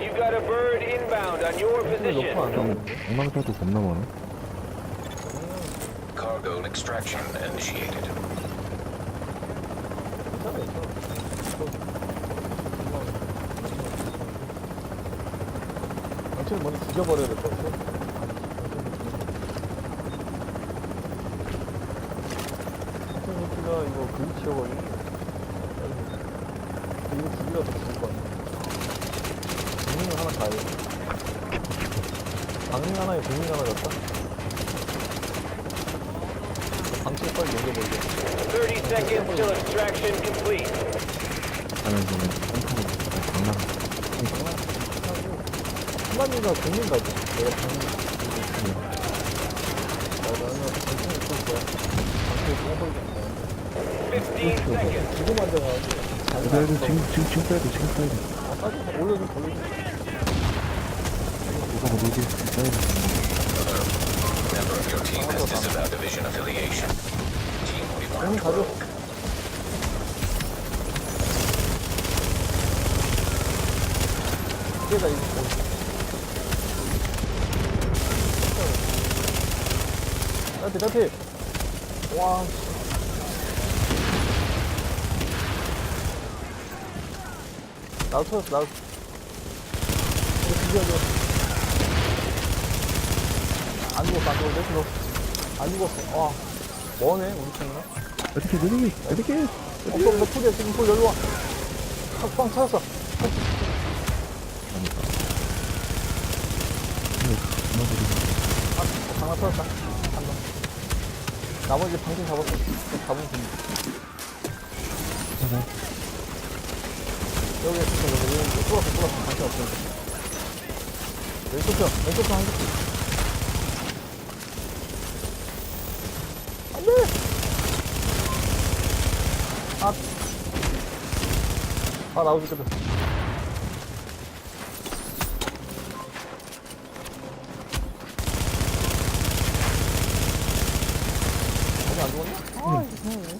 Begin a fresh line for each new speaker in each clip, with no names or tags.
You got a bird inbound on your position.
엉망자도 겁나 많아.
Cargo extraction initiated.
당신을 먼저 죽여버려야 될 것 같아. 당신 새끼가 이거 글치여가지고. 이거 죽이라도. 하나 돼. 방ring 하나에 국민 하나 갔다? 방치를 빨리 연결버리자.
30 seconds till extraction complete.
하면서는 펜타로 장난.
한마디가 국민 가지. 내가 방금. 나는 방송이 있을 거야. 방송이 끊어버리지 않아.
15 seconds.
지금 앉아가지고.
그래도 지금 지금 지금 써야 돼 지금 써야 돼.
아, 빠져. 올려줘, 올려줘.
뭐
marked
가져. 깨다, 이거. 나한테, 나한테. 와, 씨. 나도 터졌어, 나도. 이거. 안 죽었어, 안 죽었어. 안 죽었어. 와, 뭐네, 우리 팀이나?
어떻게 느리게 어떻게?
없어, 없어, 풀이야, 지금 풀 열로 와. 아, 빵 찾았어. 아, 방아 터졌다. 한 번. 나머지 방금 잡았어. 잡으면 됩니다. 여기, 여기, 여기, 여기, 뚫었어, 뚫었어. 방금 없으니까. 왼쪽 편, 왼쪽 편한 개. 안 돼! 아. 아, 나오지, 그래. 아직 안 죽었냐? 아, 이상하네.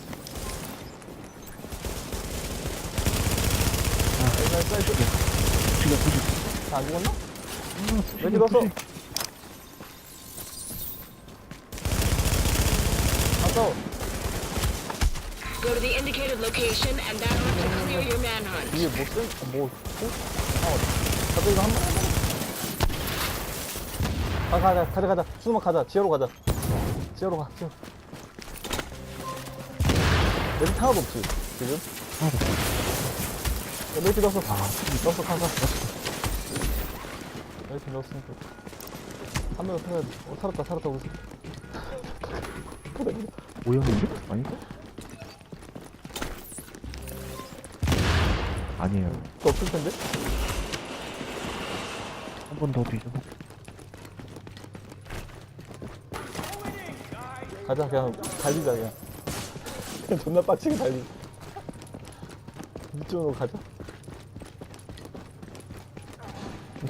아, 나이스, 나이스.
지금 부시.
안 죽었나? 왜 죽었어? 아, 가자, 가자, 가자. 수마 가자. 지하로 가자. 지하로 가, 지하. 여기 하나도 없지, 지금? 야, 메이트 넣었어. 넣었어, 가자. 메이트 넣었으니까. 한 명은 살아야 돼. 어, 살았다, 살았다, 우리.
오염인데? 아닌가? 아니에요.
또 없을 텐데?
한 번 더 뒤져.
가자, 그냥 달리자, 그냥. 그냥 존나 빡치게 달리자. 이쪽으로 가자.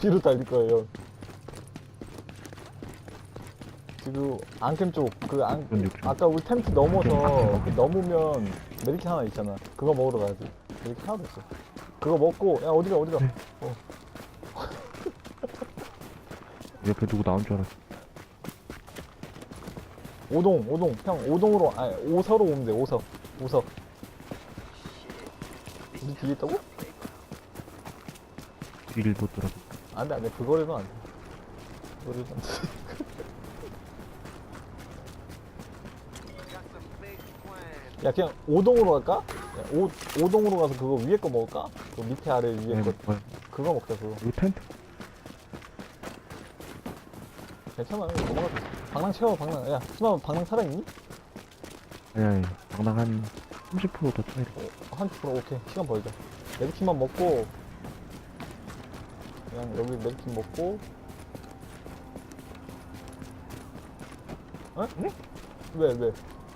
뒤로 달릴 거예요. 지금 안캠 쪽, 그
욕심.
아까 우리 텐트 넘어서
안캠.
넘으면 메리키 하나 있잖아. 그거 먹으러 가야지. 메리키 하나도 없어. 그거 먹고, 야, 어디가, 어디가.
네.
어,
옆에 누구 나온 줄 알았어.
오동, 오동. 형, 오동으로, 아니, 오서로 오면 돼, 오서. 오서. 우리 뒤에 있다고?
뒤를 못 돌아.
안 돼, 안 돼. 그거래도 안 돼. 그거래도 안 돼. 야, 그냥 오동으로 갈까? 야, 오, 오동으로 가서 그거 위에 거 먹을까? 그 밑에 아래 위에
네,
거.
뭐야.
그거 먹자, 그거.
이거 텐트.
괜찮아. 이거 넘어가자. 방랑 채워, 방랑. 야, 수마 방랑 살아있니?
아니 아니. 당당 한 30%더 차이로.
어, 한 프로, 오케이. 시간 벌자. 메디킨만 먹고. 그냥 여기 메디킨 먹고. 어? 응? 왜, 왜?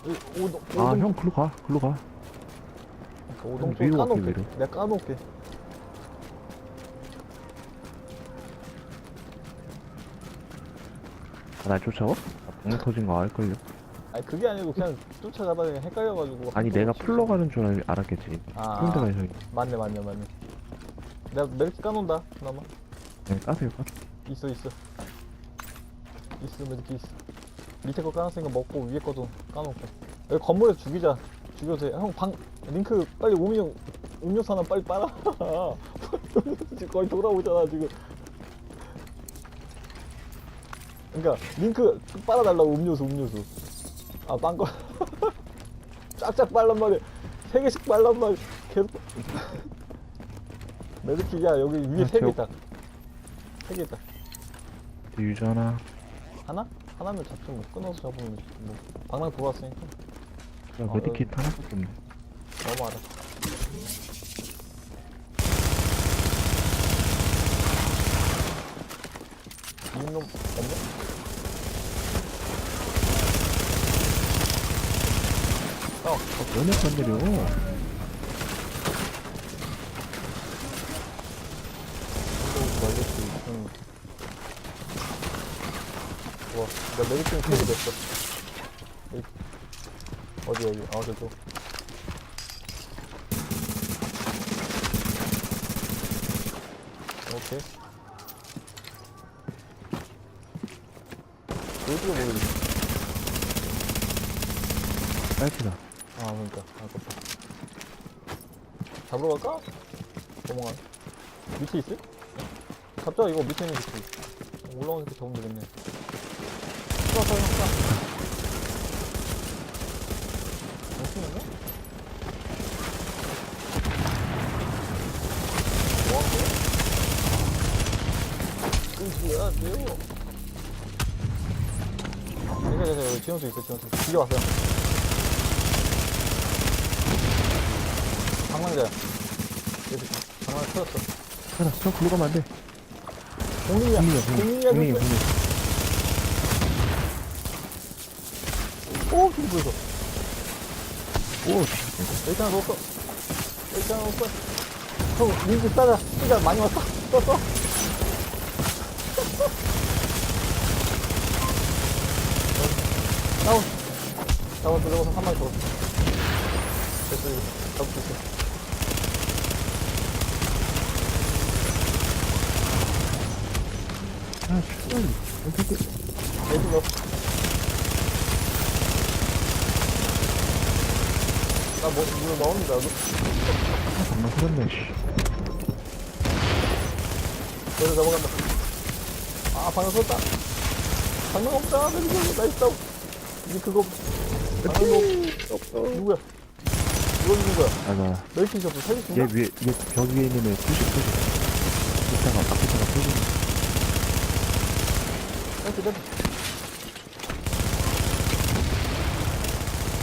이 오동, 오동,
아형 글로 가. 글로 가.
그 오동 좀
위로 갈게,
까놓을게.
위로.
내가 까놓을게.
아, 날 쫓아와? 아, 병 터진 거 알걸요?
아니 그게 아니고 그냥 쫓아가다가 그냥 헷갈려가지고.
아니
한쪽으로
내가. 풀러 가는 줄 알, 알았겠지.
아,
힘들어 서
맞네 맞네 맞네. 내가 멜트 까놓는다 그나마.
네, 까세요, 까.
있어 있어. 있어 메디키 있어. 밑에 거 까놨으니까 먹고 위에 거도 까놓고. 여기 건물에서 죽이자. 죽여도 돼형방 링크 빨리 오민형 음료수 하나 빨리 빨아. 지금 거의 돌아오잖아 지금 그러니까 링크 빨아달라고 음료수 음료수. 아빵거. 쫙쫙 빨란 말이야 세 개씩 빨란 말이야 계속. 메디키 야 여기 위에
아,
세개
저-
있다. 세 개 있다.
유저 하나.
하나? 하나면 잡죠 뭐. 끊어서 잡으면 뭐. 방랑 돌아왔으니까.
야,
어,
메디킷 하나밖에 없네.
너무 알아 이놈 없네? 어,
너네 건드려.
또 말겠지 응. 좋아 나 메리킹 캐리 됐어 메리- 어디 여기 아 저쪽 오케이 어디가 보이지?
빨피다.
아 그러니까 아깝다 잡으러 갈까? 넘어가 밑에 있어? 잡자 이거 밑에 있는 새끼 올라오는 새끼 잡으면 되겠네 쏴 쏴, 쏴, 쏴. 못 쓰는데? 뭐하는 거야? 끄지야 매워 지원수 있어 지원수 죽여왔어요. 방망자야 여기 방망 터졌어.
하나, 저 글로 가면 안 돼.
공이야. 공이야 그거.
국민.
오 저기 보여서
오,
넣었어 여기 하나 넣었어 형 민지 따자 시간 많이 왔어? 썼어 다운 잡았어 잡았어 한 마리 잡았어 됐어 이거 잡을 수 있어
아, 씨발. 어떻게.
애들 넣었어 나뭐 이거 넣었는데 나도
아, 정말 흐렸네, 씨.
그래서 넘어간다. 아, 방금 썼다. 방금 없다. 나이스 다운. 이제 그거. 방금 없어. 누구야? 누가 죽는 거야?
아, 나.
멜킨 셔프 살릴 수
얘
있나?
위에, 얘벽 위에 있는 애 푸시, 푸시. 이따가, 앞에다가 푸시.
멜킨, 멜킨.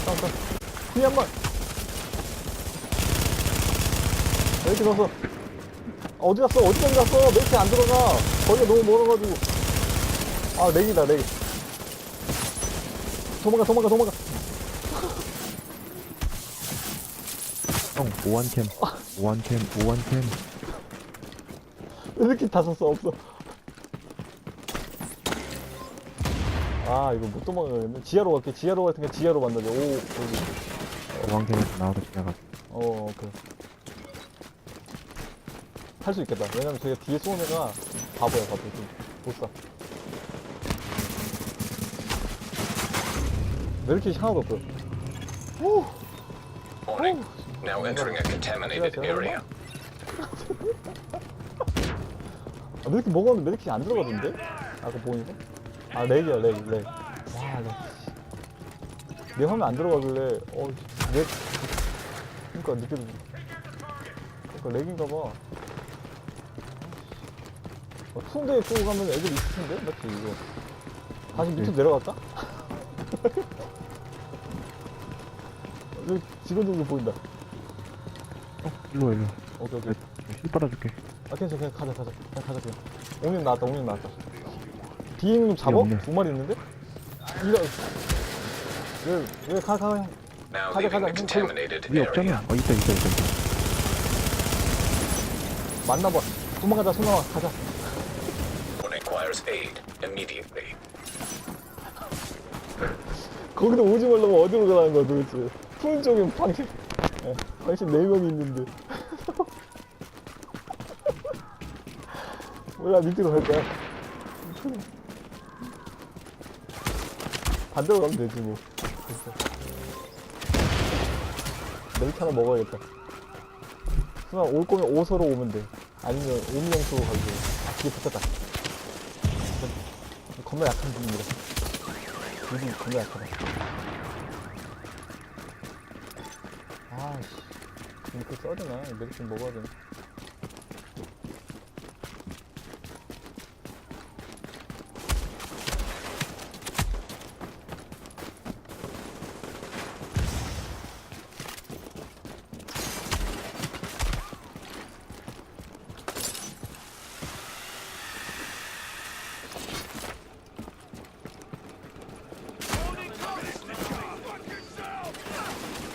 다운, 다운. 뒤에 한 번. 멜킨 갔어. 아, 어디 갔어? 어디까지 갔어? 멜킨 안 들어가. 거기가 너무 멀어가지고. 아, 렉이다, 렉. 도망가, 도망가, 도망가.
형, 오한캠. 오한캠, 오한캠.
이렇게 다 썼어 없어. 아 이거 못 도망가겠네. 지하로 갈게. 지하로 갈 테니까 지하로 만나자. 오 여기.
오한캠에서 나와서 지나가.
어 오케이. 할 수 있겠다. 왜냐면 저희가 뒤에 쏘는 애가 바보야 바보. 못쏴 왜 이렇게 하나도 없어 오
Warning. Now entering a contaminated area.
아, 왜 이렇게 먹었는데 왜 이렇게 안 들어가던데? 아까 보니까? 아, 렉이야, 렉, 렉. 와, 렉. 내 화면 안 들어가길래, 어, 렉. 그니까, 느껴져. 그니까, 렉인가 봐. 어, 투운데 쪽으로 가면 애들 있을 텐데? 맞지, 이거. 다시 밑으로
네.
내려갈까? 여기 직원들도 보인다.
일로, 와, 일로.
오케이, 오케이.
힐 빨아줄게.
아 괜찮아 그냥 가자 가자 그냥 가자 그냥 옹님 나왔다 옹님 나왔다 뒤에 있는 놈?
없네.
두 마리 있는데? 이거 왜 왜 가가 형
Now
가자,
leaving
가자.
the contaminated
위에 없잖아. 어, 있다, 있다, 있다, 있다.
만나봐 도망가자 손 나와 가자
One requires aid immediately.
거기도 오지 말라면 어디로 가라는 거야 도대체? 푸른 쪽에 방신 예, 방신 4명이 있는데. 몰라 밑으로 갈 거야. 반대로 가면 되지 뭐. 멜트 하나 먹어야겠다. 순간 올 거면 오서로 오면 돼. 아니면 오미영수로 가도 돼아 뒤에 붙었다. 겁나 약한 중입니다 여기 겁나 약하다 아씨. 이렇게 되나? 멜트 좀 먹어야 되나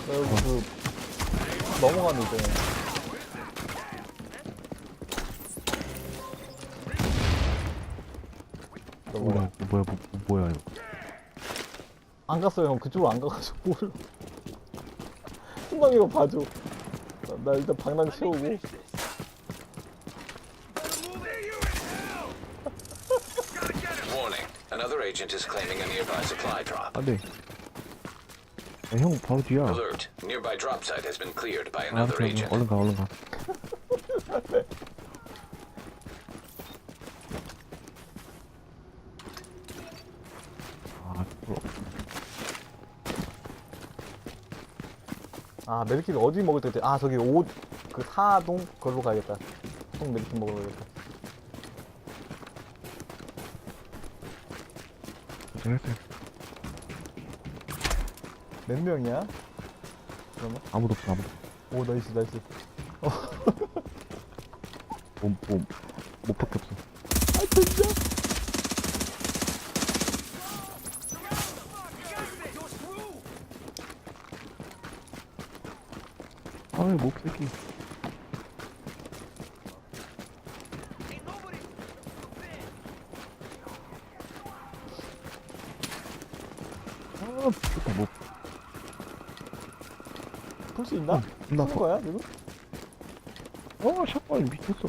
여기 그 넘어 이제 넘어가
뭐야 뭐야 뭐, 뭐야 이거.
안 갔어요 형. 그쪽으로 안 가가지고 몰라. 한방이가 봐줘. 나, 나 일단 방랑 채우고.
Warning. Another agent is claiming a nearby supply drop.
안돼 야, 형 바로 뒤야.
Alert. Nearby drop site has been cleared by
아,
another
그래,
agent.
얼른 가 얼른 가. 아, 또.
아 메리킷 어디 먹을 때 아 저기 옷그 사동 걸로 가야겠다. 사동 메리킷 먹으러 가야겠다.
고생했어요
몇 명이야? 그러면?
아무도 없어 아무도
오 나이스 나이스
뭐, 뭐, 못 밖에 없어
아 진짜?
아이 목새끼 아 미쳤다 뭐
풀 수 있나?
나
푸는 거야 지금?
어 샷발 미쳤어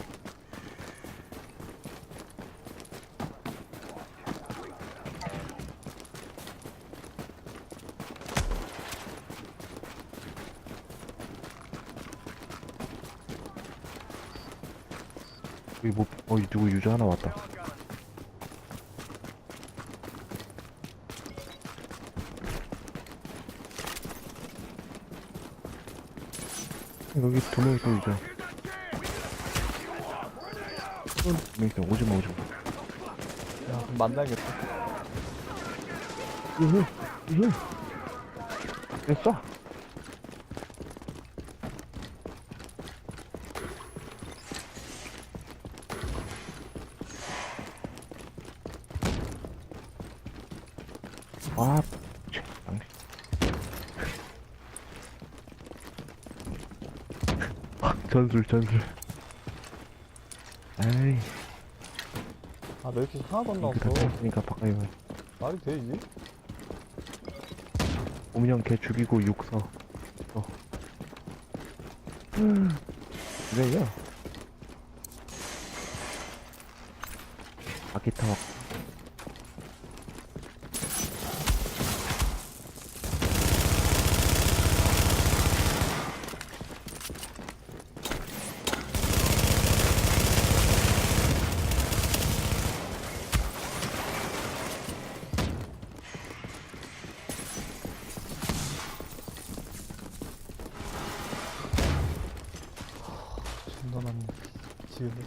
여기 뭐, 어, 누구 유저 하나 왔다. 여기 두명 있어, 유저. 두명 있어, 오지마, 오지마.
야 만나야겠다
으흐, 으흐. 됐어. 아, 참, 양 아, 전술, 전술. 에이,
아 메리킷 하나도
안다
나왔어
탔으니까 바꿔야 돼.
말이 되지?
오민형 걔 죽이고 육서. 어. 음, 왜요? 아기타 막.
존나 많네 지금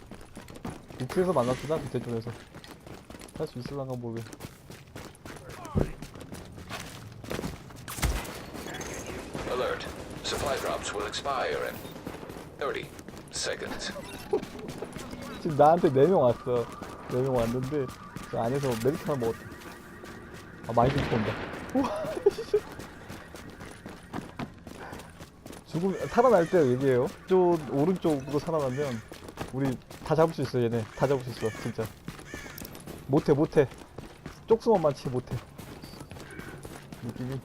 육지에서 만났구나 밑에 쪽에서. 할 수 있을란가 모르겠
Alert. Supply drops will expire in 30 seconds.
지금 나한테 4명 왔어. 4명 왔는데 그 안에서 하나 먹었다. 아 많이 죽고 온다. 우와, 씨. 죽음 살아날 때 얘기해요 저 오른쪽으로 살아나면 우리 다 잡을 수 있어 얘네 다 잡을 수 있어 진짜 못해 못해 쪽수만만 치 못해 느낌이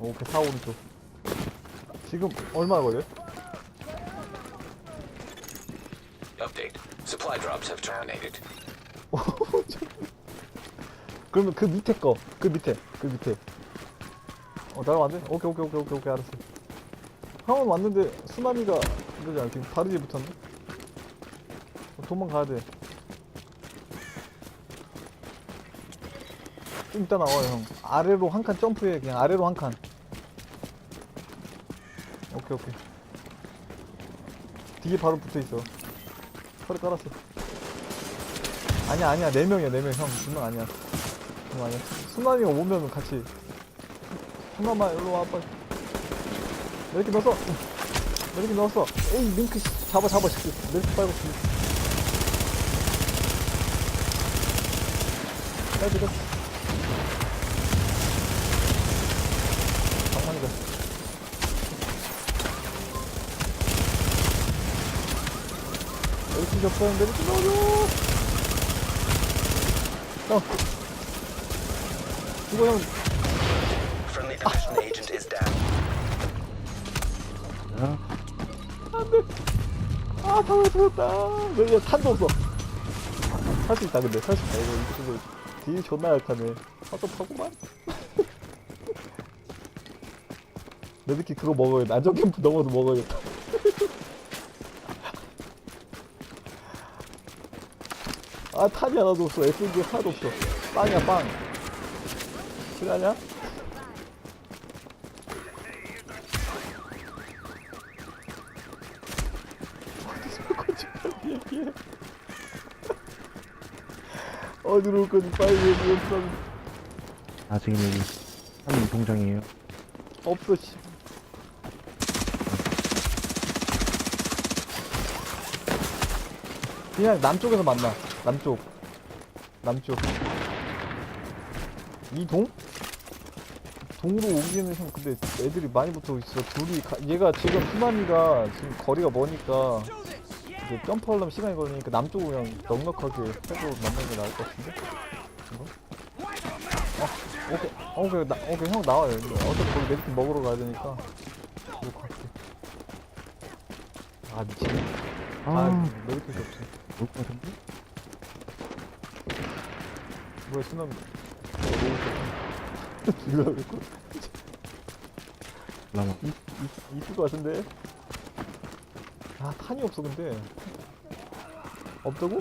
오케이 사 오른쪽 지금 얼마 걸려?
Update. Supply drops have terminated.
그러면 그 밑에 거, 그 밑에, 그 밑에. 어, 나랑 왔네? 오케이, 오케이, 오케이, 오케이, 오케이, 알았어. 형은 왔는데, 수나미가, 그러지 바로 뒤에 붙었는데? 어, 도망가야 돼. 좀 이따 나와요, 형. 아래로 한 칸 점프해, 그냥 아래로 한 칸. 오케이, 오케이. 뒤에 바로 붙어 있어. 털에 깔았어. 아니야, 아니야. 네 명이야, 네 명. 형, 두명 아니야. 그거 아니야. 순남이가 오면 같이. 순남아, 일로 와, 빨리. 이렇게 넣었어. 이렇게 넣었어. 에이, 링크, 씨. 잡아, 잡아, 씨. 이렇게 빨고, 씨. 빨리 들어. 장난이다. 이렇게 접근는데 이렇게 넣어줘. 형. 이거 형, 아, 타고 죽었다. 왜, 탄도 없어. 살 수 있다, 근데. 살 수 있다. 이거, 이거, 이거. 딜 존나 약하네. 타도 타고만. 내 느낌 그거 먹어야 돼. 안전 캠프 넘어도 먹어야겠다. 아, 탄이 하나도 없어. SNG 하나도 없어. 빵이야, 빵. 얘 어디로 올 거지? 빨리 얘기해.
아, 지금 여기 한 통장이에요.
없어, 씨. 그냥 남쪽에서 만나. 남쪽. 남쪽. 이 동? 동으로 오기에는 형 근데 애들이 많이 붙어 있어. 둘이 가, 얘가 지금 수남이가 지금 거리가 머니까 이제 점프하려면 시간이 걸리니까 남쪽으로 그냥 넉넉하게 해서 만나는 게 나을 것 같은데? 이거? 어, 오케이. 어, 오케이. 나, 오케이. 형 나와요. 어차피 거기 메디킷 먹으러 가야 되니까. 이거 갈게. 아, 미치겠네. 아,
아,
메디킷이 없어.
올것 같은데?
뭐야, 수남. 이거 있고
라마.
이, 이, 있을 것 같은데? 아, 탄이 없어, 근데. 없다고?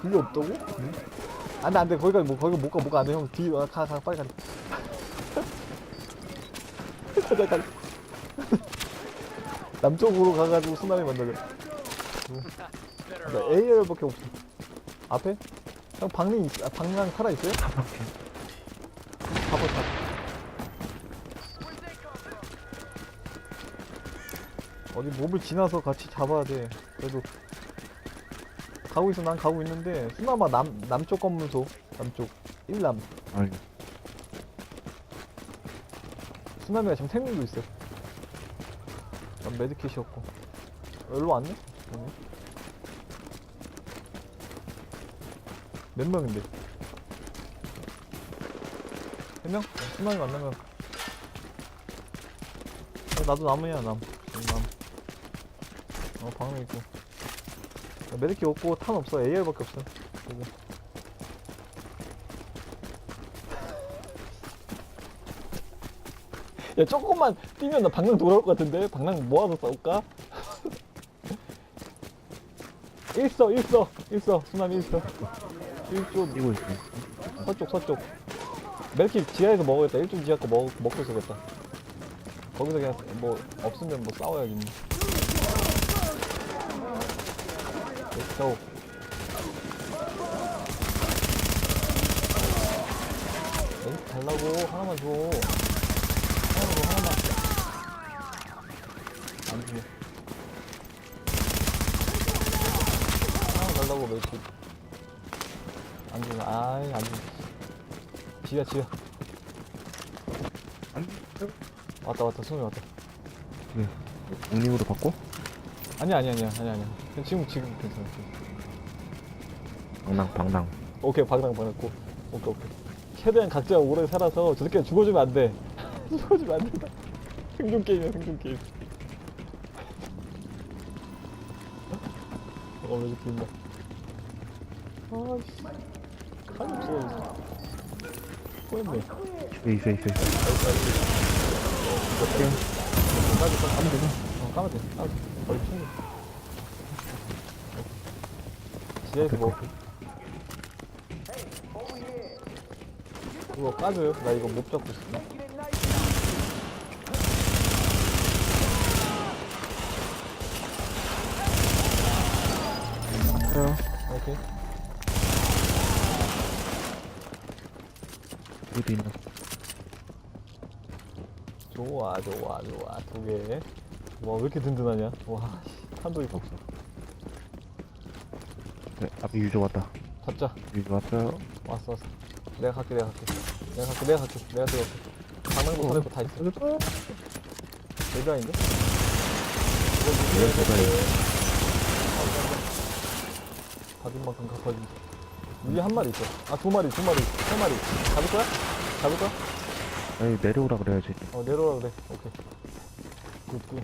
그게 없다고? 응? 안 돼, 안 돼. 거기가, 뭐, 거기가 못 가, 못 가. 안 돼, 형. 뒤, 아, 가, 가, 빨리 가. 가자, 가자. 남쪽으로 가가지고 수나미 만나자. 나 AR밖에 없어. 앞에? 형, 방랑, 있, 아, 방랑 살아있어요? 가보, 가. 어디 몹을 지나서 같이 잡아야 돼. 그래도 가고 있어. 난 가고 있는데 수나마 남 남쪽 건물소 남쪽 1남
아,
수나미가 지금 생명도 있어. 난 메디킷이었고. 여기로 왔네? 그러네. 몇 명인데? 세 명? 어, 수나미 만나면. 어, 나도 남이야 남. 남. 어 방금 있고. 야, 메디킷 없고 탄 없어. AR밖에 없어. 그리고. 야 조금만 뛰면 나 방랑 돌아올 것 같은데 방랑 모아서 싸울까? 일서 일서 일서 수남이 일서 일쪽
뛰고 있어.
서쪽 서쪽 멜키 지하에서 먹어야겠다 일쪽 지하 거 먹, 먹고 있어야겠다 거기서 그냥 뭐 없으면 뭐 싸워야겠네 렛츠고 멜키 달라고. 하나만 줘. 하나만 줘 하나만. 안 주네 하나 달라고 멜키 안 주네 아이 안 주네 지야 지야
아니,
왔다 왔다. 손이 왔다.
네. 옥님으로 바꿔?
아니 아니 아니야 아니 아니야 그냥 지금 지금 괜찮아 지금.
방랑, 방랑.
오케이 방당 보냈고 오케이 오케이 최대한 각자 오래 살아서 저 새끼가 죽어주면 안돼 죽어주면 안 된다 생존 게임이야 생존 게임 왜 이렇게 있나? 아씨. 칼이 없어. 꼬였네.
집에 있어 있어 있어
어떻게? 까지 까면 되나? 어, 까면 돼. 까면 돼. 충분히. 지하에서 뭐. 그거 까줘요? 나 이거 못 잡고 있어.
왔어요
오케이.
여기도 있나
좋아, 좋아, 좋아. 두 개. 와, 왜 이렇게 든든하냐? 와, 씨, 탄도 있어.
네 앞에 유저 왔다
잡자.
유저 왔어요
왔어, 왔어. 내가 갈게, 내가 갈게. 내가 갈게, 내가 갈게. 내가 들어갈게. 방망이도 사내고 다 있어. 레드 아닌데?
네 제가
받은 만큼 갚아주지. 위에 한 마리 있어. 아, 두 마리, 두 마리, 세 마리. 잡을 거야? 잡을 거야?
아니 내려오라 그래야지
어, 내려오라 그래. 오케이. 굿, 굿.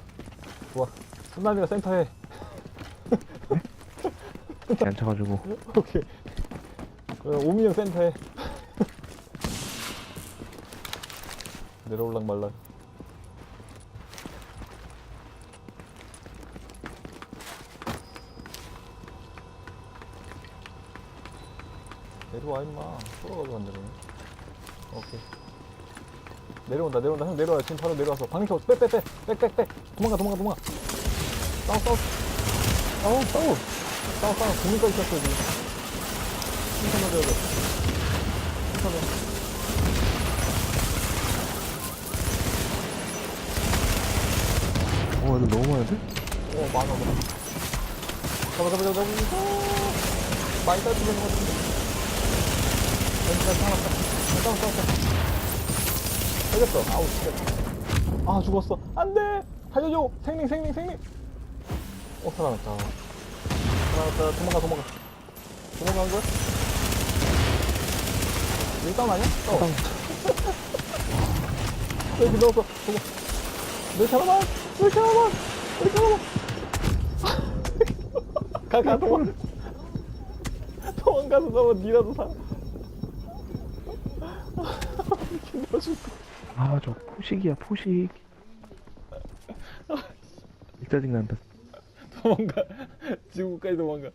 좋아. 순남이가 센터해.
안 차가지고
오케이. 어, 오미형 센터해. 내려올랑 말랑. 내려와 임마. 쏘러가지고 안 내려오네. 오케이. 내려온다 내려온다. 형 내려와 지금 바로 내려와서. 방켜 빼빼빼. 빽빽빽 도망가 도망가 도망가. 싸워 싸워. 싸워 싸워. 싸워 싸워. 공민까지 쳤어 지금. 신선 맞아야 돼. 신선해
어 이거 너무 많은데?
어 많아 많아. 잡아 잡아 잡아 잡아. 많이 따지는 것 같은데 하나. 싸워 싸워 싸워 걸렸어. 아우 진짜. 아 죽었어. 안 돼! 살려줘! 생명 생명 생명 어 살아났다. 살아났다. 도망가 도망가. 도망간 거야? 일단 아니야? 어. 여기 넣었어 도망. 내 사람아 내 사람아 내 사람아 가가 도망. 도망가서 너무 니라도 사. 미친 거 죽고
아 저 포식이야 포식. 짜증난다.
도망가. 지구까지 도망가